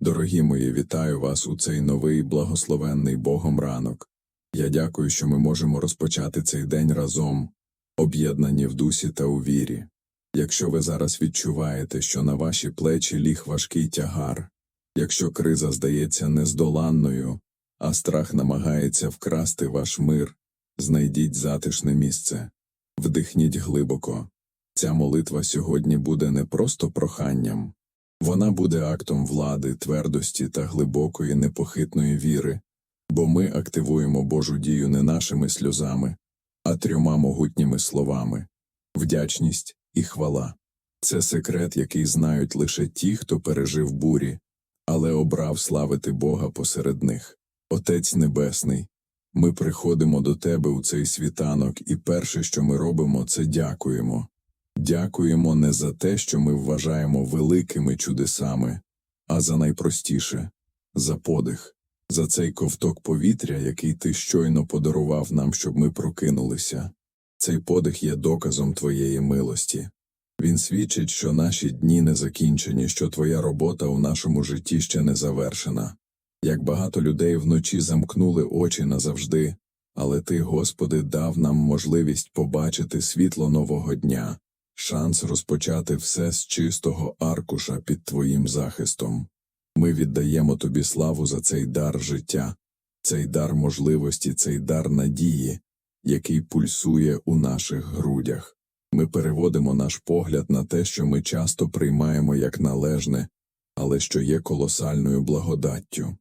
Дорогі мої, вітаю вас у цей новий благословенний Богом ранок. Я дякую, що ми можемо розпочати цей день разом, об'єднані в дусі та у вірі. Якщо ви зараз відчуваєте, що на ваші плечі ліг важкий тягар, якщо криза здається нездоланною, а страх намагається вкрасти ваш мир, знайдіть затишне місце, вдихніть глибоко. Ця молитва сьогодні буде не просто проханням, вона буде актом влади, твердості та глибокої непохитної віри, бо ми активуємо Божу дію не нашими сльозами, а трьома могутніми словами вдячність і хвала. Це секрет, який знають лише ті, хто пережив бурі, але обрав славити Бога посеред них. Отець Небесний, ми приходимо до Тебе у цей світанок, і перше, що ми робимо, це дякуємо. Дякуємо не за те, що ми вважаємо великими чудесами, а за найпростіше за подих, за цей ковток повітря, який ти щойно подарував нам, щоб ми прокинулися. Цей подих є доказом твоєї милості. Він свідчить, що наші дні не закінчені, що твоя робота у нашому житті ще не завершена. Як багато людей вночі замкнули очі назавжди, але ти, Господи, дав нам можливість побачити світло нового дня шанс розпочати все з чистого аркуша під Твоїм захистом. Ми віддаємо Тобі славу за цей дар життя, цей дар можливості, цей дар надії, який пульсує у наших грудях. Ми переводимо наш погляд на те, що ми часто приймаємо як належне, але що є колосальною благодаттю.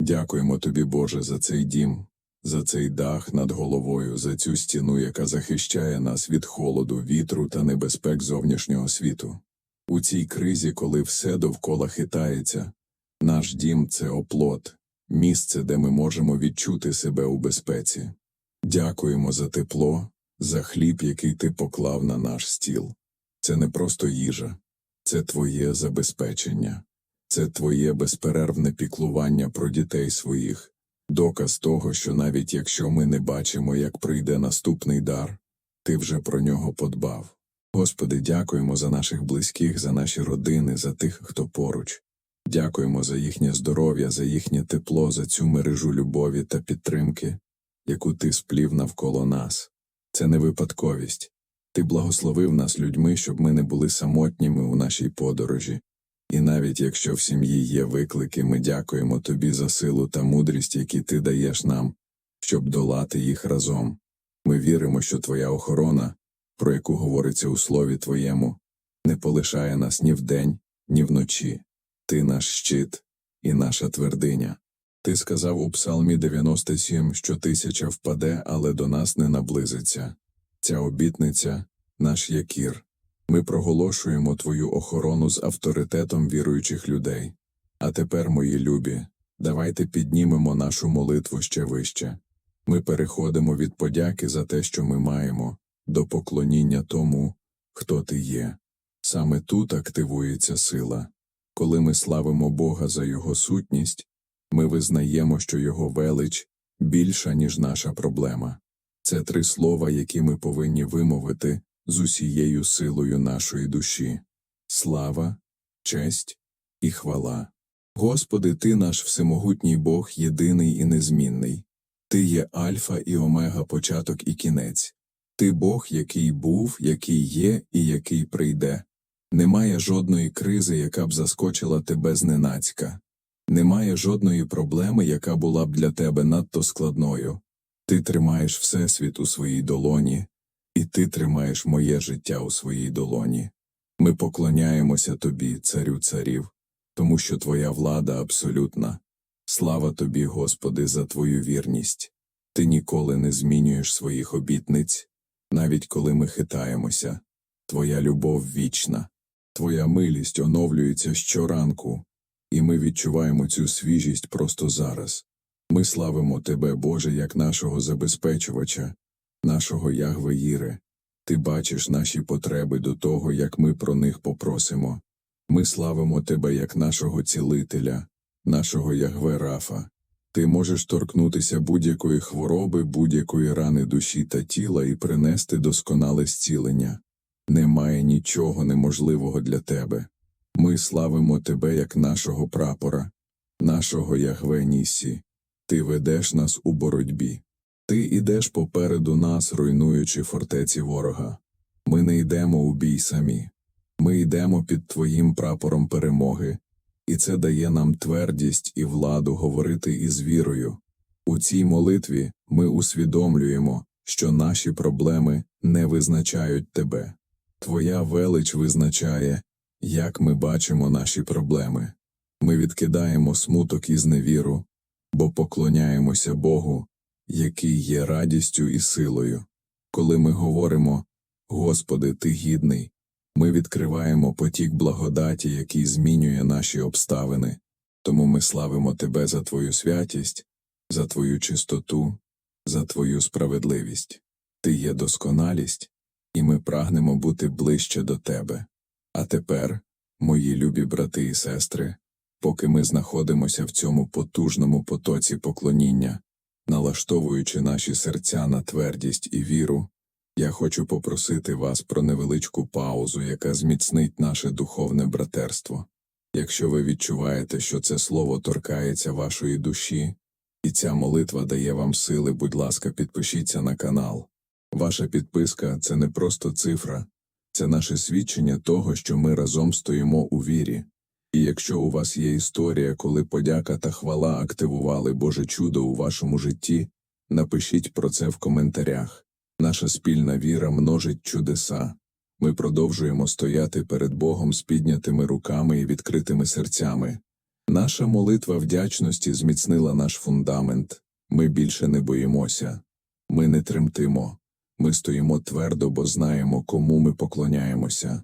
Дякуємо Тобі, Боже, за цей дім, за цей дах над головою, за цю стіну, яка захищає нас від холоду, вітру та небезпек зовнішнього світу. У цій кризі, коли все довкола хитається, наш дім це оплот, місце, де ми можемо відчути себе у безпеці. Дякуємо за тепло, за хліб, який ти поклав на наш стіл. Це не просто їжа, це твоє забезпечення, це твоє безперервне піклування про дітей своїх, доказ того, що навіть якщо ми не бачимо, як прийде наступний дар, ти вже про нього подбав. Господи, дякуємо за наших близьких, за наші родини, за тих, хто поруч. Дякуємо за їхнє здоров'я, за їхнє тепло, за цю мережу любові та підтримки, яку ти сплів навколо нас. Це не випадковість. Ти благословив нас людьми, щоб ми не були самотніми у нашій подорожі. І навіть якщо в сім'ї є виклики, ми дякуємо тобі за силу та мудрість, які ти даєш нам, щоб долати їх разом. Ми віримо, що твоя охорона, про яку говориться у слові твоєму, не полишає нас ні вдень, ні вночі. Ти наш щит і наша твердиня. Ти сказав у Псалмі 97, що тисяча впаде, але до нас не наблизиться. Ця обітниця наш якір. Ми проголошуємо Твою охорону з авторитетом віруючих людей. А тепер, мої любі, давайте піднімемо нашу молитву ще вище. Ми переходимо від подяки за те, що ми маємо, до поклоніння тому, хто ти є. Саме тут активується сила. Коли ми славимо Бога за Його сутність, ми визнаємо, що Його велич більша, ніж наша проблема. Це три слова, які ми повинні вимовити з усією силою нашої душі слава, честь і хвала. Господи, Ти наш всемогутній Бог, єдиний і незмінний. Ти є Альфа і Омега, початок і кінець. Ти Бог, який був, який є і який прийде. Немає жодної кризи, яка б заскочила тебе зненацька. Немає жодної проблеми, яка була б для тебе надто складною. Ти тримаєш Всесвіт у своїй долоні, і ти тримаєш моє життя у своїй долоні. Ми поклоняємося тобі, царю царів, тому що твоя влада абсолютна. Слава тобі, Господи, за твою вірність. Ти ніколи не змінюєш своїх обітниць, навіть коли ми хитаємося. Твоя любов вічна, твоя милість оновлюється щоранку, і ми відчуваємо цю свіжість просто зараз. Ми славимо Тебе, Боже, як нашого забезпечувача, нашого Ягве Їре. Ти бачиш наші потреби до того, як ми про них попросимо. Ми славимо Тебе як нашого цілителя, нашого Ягве Рафа. Ти можеш торкнутися будь-якої хвороби, будь-якої рани душі та тіла і принести досконале зцілення. Немає нічого неможливого для тебе. Ми славимо Тебе як нашого прапора, нашого Ягве Нісі, ти ведеш нас у боротьбі. Ти ідеш попереду нас, руйнуючи фортеці ворога. Ми не йдемо у бій самі. Ми йдемо під Твоїм прапором перемоги, і це дає нам твердість і владу говорити із вірою. У цій молитві ми усвідомлюємо, що наші проблеми не визначають тебе. Твоя велич визначає, як ми бачимо наші проблеми. Ми відкидаємо смуток і зневіру, бо поклоняємося Богу, який є радістю і силою. Коли ми говоримо Господи, Ти гідний, ми відкриваємо потік благодаті, який змінює наші обставини, тому ми славимо Тебе за Твою святість, за Твою чистоту, за Твою справедливість. Ти є досконалість, і ми прагнемо бути ближче до Тебе. А тепер, мої любі брати і сестри, поки ми знаходимося в цьому потужному потоці поклоніння, налаштовуючи наші серця на твердість і віру, я хочу попросити вас про невеличку паузу, яка зміцнить наше духовне братерство. Якщо ви відчуваєте, що це слово торкається вашої душі, і ця молитва дає вам сили, будь ласка, підпишіться на канал. Ваша підписка це не просто цифра, це наше свідчення того, що ми разом стоїмо у вірі. І якщо у вас є історія, коли подяка та хвала активували Боже чудо у вашому житті, напишіть про це в коментарях. Наша спільна віра множить чудеса. Ми продовжуємо стояти перед Богом з піднятими руками і відкритими серцями. Наша молитва вдячності зміцнила наш фундамент. Ми більше не боїмося, ми не тремтимо, ми стоїмо твердо, бо знаємо, кому ми поклоняємося.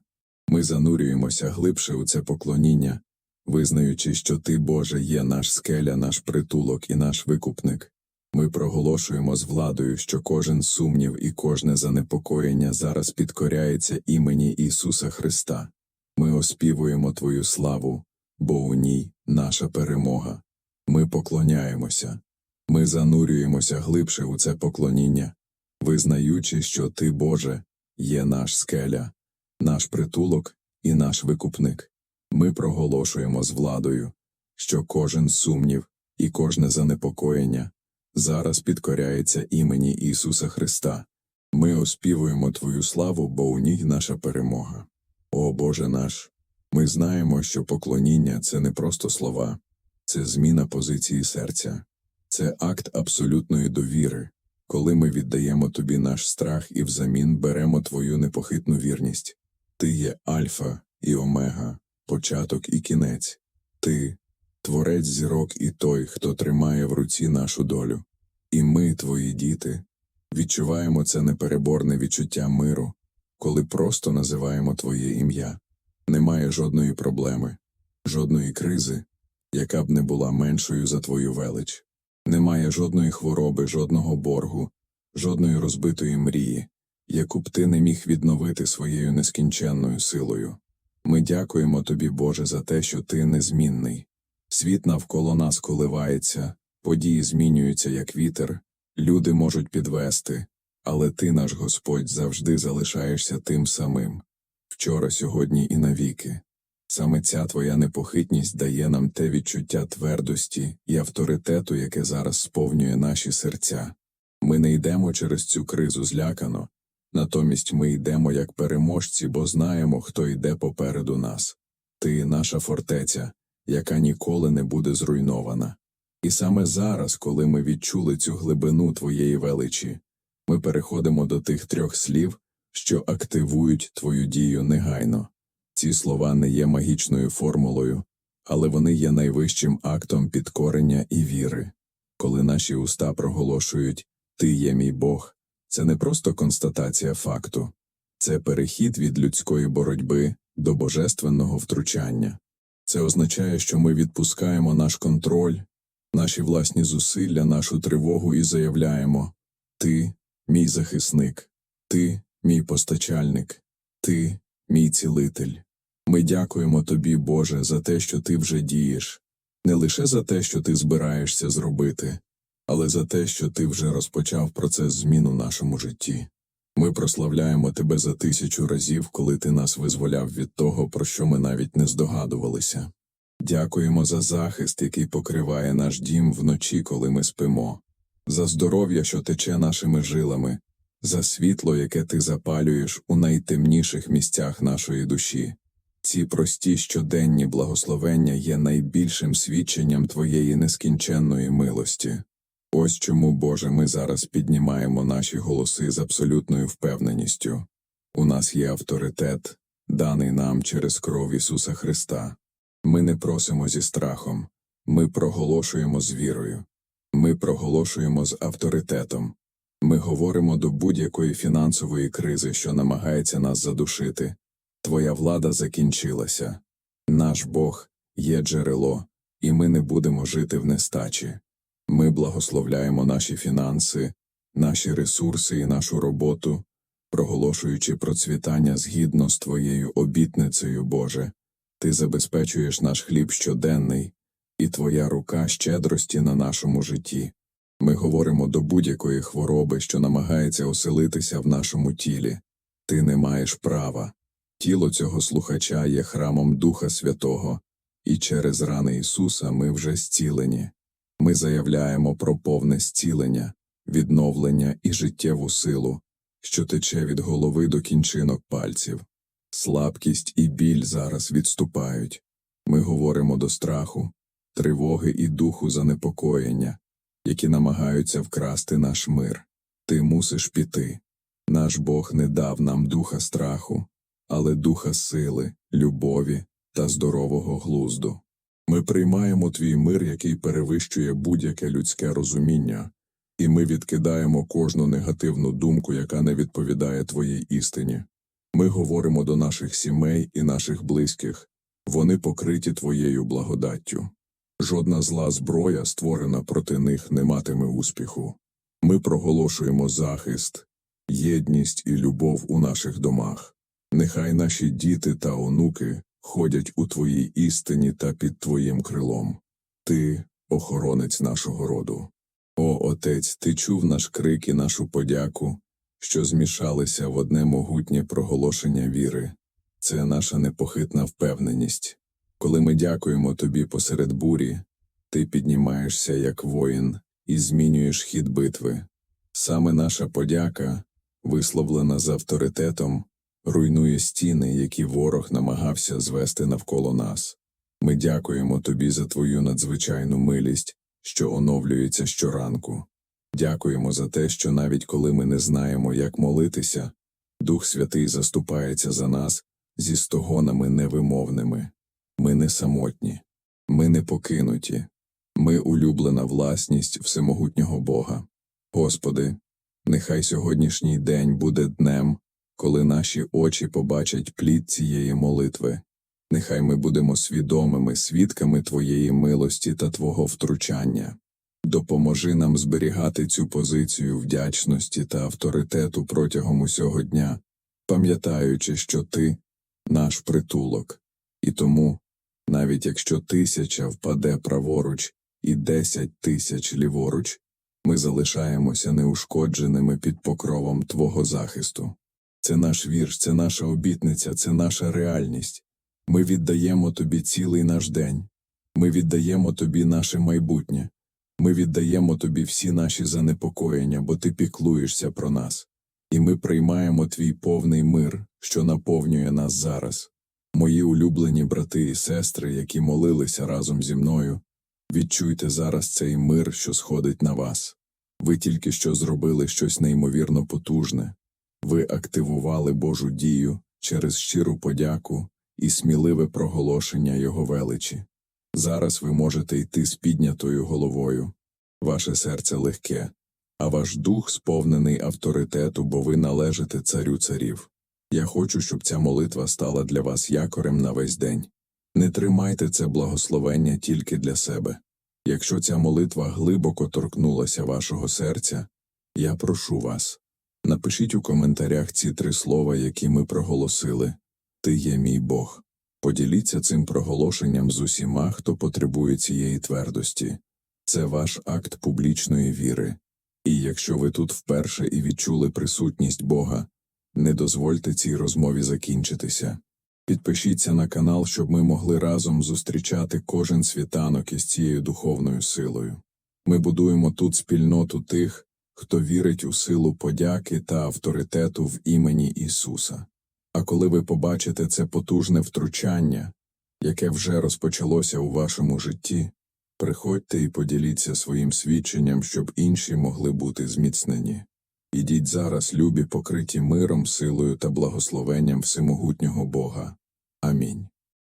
Ми занурюємося глибше у це поклоніння, визнаючи, що Ти, Боже, є наш скеля, наш притулок і наш викупник. Ми проголошуємо з владою, що кожен сумнів і кожне занепокоєння зараз підкоряється імені Ісуса Христа. Ми оспівуємо Твою славу, бо у ній наша перемога. Ми поклоняємося, ми занурюємося глибше у це поклоніння, визнаючи, що Ти, Боже, є наш скеля, наш притулок і наш викупник. Ми проголошуємо з владою, що кожен сумнів і кожне занепокоєння зараз підкоряється імені Ісуса Христа. Ми оспівуємо Твою славу, бо у ній наша перемога. О Боже наш! Ми знаємо, що поклоніння це не просто слова, це зміна позиції серця, це акт абсолютної довіри, коли ми віддаємо Тобі наш страх і взамін беремо Твою непохитну вірність. Ти є Альфа і Омега, початок і кінець. Ти творець зірок і той, хто тримає в руці нашу долю. І ми, твої діти, відчуваємо це непереборне відчуття миру, коли просто називаємо Твоє ім'я. Немає жодної проблеми, жодної кризи, яка б не була меншою за Твою велич. Немає жодної хвороби, жодного боргу, жодної розбитої мрії, яку б ти не міг відновити своєю нескінченною силою. Ми дякуємо тобі, Боже, за те, що ти незмінний. Світ навколо нас коливається, події змінюються, як вітер, люди можуть підвести, але ти, наш Господь, завжди залишаєшся тим самим вчора, сьогодні і навіки. Саме ця твоя непохитність дає нам те відчуття твердості і авторитету, яке зараз сповнює наші серця. Ми не йдемо через цю кризу злякано, натомість ми йдемо як переможці, бо знаємо, хто йде попереду нас. Ти наша фортеця, яка ніколи не буде зруйнована. І саме зараз, коли ми відчули цю глибину твоєї величі, ми переходимо до тих трьох слів, що активують твою дію негайно. Ці слова не є магічною формулою, але вони є найвищим актом підкорення і віри. Коли наші уста проголошують Ти є мій Бог, це не просто констатація факту, це перехід від людської боротьби до божественного втручання. Це означає, що ми відпускаємо наш контроль, наші власні зусилля, нашу тривогу і заявляємо Ти, мій захисник, ти, мій постачальник, ти, мій цілитель. Ми дякуємо тобі, Боже, за те, що ти вже дієш, не лише за те, що ти збираєшся зробити, але за те, що ти вже розпочав процес змін у нашому житті. Ми прославляємо тебе за тисячу разів, коли ти нас визволяв від того, про що ми навіть не здогадувалися. Дякуємо за захист, який покриває наш дім вночі, коли ми спимо, за здоров'я, що тече нашими жилами, за світло, яке ти запалюєш у найтемніших місцях нашої душі. Ці прості щоденні благословення є найбільшим свідченням Твоєї нескінченної милості. Ось чому, Боже, ми зараз піднімаємо наші голоси з абсолютною впевненістю. У нас є авторитет, даний нам через кров Ісуса Христа. Ми не просимо зі страхом, ми проголошуємо з вірою, ми проголошуємо з авторитетом. Ми говоримо до будь-якої фінансової кризи, що намагається нас задушити. Твоя влада закінчилася. Наш Бог є джерело, і ми не будемо жити в нестачі. Ми благословляємо наші фінанси, наші ресурси і нашу роботу, проголошуючи процвітання згідно з Твоєю обітницею, Боже. Ти забезпечуєш наш хліб щоденний, і Твоя рука щедрості на нашому житті. Ми говоримо до будь-якої хвороби, що намагається оселитися в нашому тілі. Ти не маєш права. Тіло цього слухача є храмом Духа Святого, і через рани Ісуса ми вже зцілені. Ми заявляємо про повне зцілення, відновлення і життєву силу, що тече від голови до кінчинок пальців. Слабкість і біль зараз відступають. Ми говоримо до страху, тривоги і духу занепокоєння, які намагаються вкрасти наш мир. Ти мусиш піти. Наш Бог не дав нам духа страху, але духа сили, любові та здорового глузду. Ми приймаємо твій мир, який перевищує будь-яке людське розуміння, і ми відкидаємо кожну негативну думку, яка не відповідає твоїй істині. Ми говоримо до наших сімей і наших близьких вони покриті твоєю благодаттю. Жодна зла зброя, створена проти них, не матиме успіху. Ми проголошуємо захист, єдність і любов у наших домах. Нехай наші діти та онуки ходять у твоїй істині та під твоїм крилом. Ти охоронець нашого роду. О, Отець, ти чув наш крик і нашу подяку, що змішалися в одне могутнє проголошення віри. Це наша непохитна впевненість. Коли ми дякуємо тобі посеред бурі, ти піднімаєшся як воїн і змінюєш хід битви. Саме наша подяка, висловлена з авторитетом, руйнує стіни, які ворог намагався звести навколо нас. Ми дякуємо тобі за твою надзвичайну милість, що оновлюється щоранку. Дякуємо за те, що навіть коли ми не знаємо, як молитися, Дух Святий заступається за нас зі стогонами невимовними. Ми не самотні, ми не покинуті, ми улюблена власність всемогутнього Бога. Господи, нехай сьогоднішній день буде днем, коли наші очі побачать плід цієї молитви. Нехай ми будемо свідомими свідками Твоєї милості та Твого втручання. Допоможи нам зберігати цю позицію вдячності та авторитету протягом усього дня, пам'ятаючи, що Ти наш притулок, і тому, навіть якщо тисяча впаде праворуч і десять тисяч ліворуч, ми залишаємося неушкодженими під покровом Твого захисту. Це наш вірш, це наша обітниця, це наша реальність. Ми віддаємо Тобі цілий наш день, ми віддаємо Тобі наше майбутнє, ми віддаємо Тобі всі наші занепокоєння, бо Ти піклуєшся про нас, і ми приймаємо Твій повний мир, що наповнює нас зараз. Мої улюблені брати і сестри, які молилися разом зі мною, відчуйте зараз цей мир, що сходить на вас. Ви тільки що зробили щось неймовірно потужне. Ви активували Божу дію через щиру подяку і сміливе проголошення Його величі. Зараз ви можете йти з піднятою головою. Ваше серце легке, а ваш дух сповнений авторитету, бо ви належите царю царів. Я хочу, щоб ця молитва стала для вас якорем на весь день. Не тримайте це благословення тільки для себе. Якщо ця молитва глибоко торкнулася вашого серця, я прошу вас. Напишіть у коментарях ці три слова, які ми проголосили Ти є мій Бог. Поділіться цим проголошенням з усіма, хто потребує цієї твердості. Це ваш акт публічної віри. І якщо ви тут вперше і відчули присутність Бога, не дозвольте цій розмові закінчитися. Підпишіться на канал, щоб ми могли разом зустрічати кожен світанок із цією духовною силою. Ми будуємо тут спільноту тих, хто вірить у силу подяки та авторитету в імені Ісуса. А коли ви побачите це потужне втручання, яке вже розпочалося у вашому житті, приходьте і поділіться своїм свідченням, щоб інші могли бути зміцнені. Ідіть зараз, любі, покриті миром, силою та благословенням всемогутнього Бога. Амінь.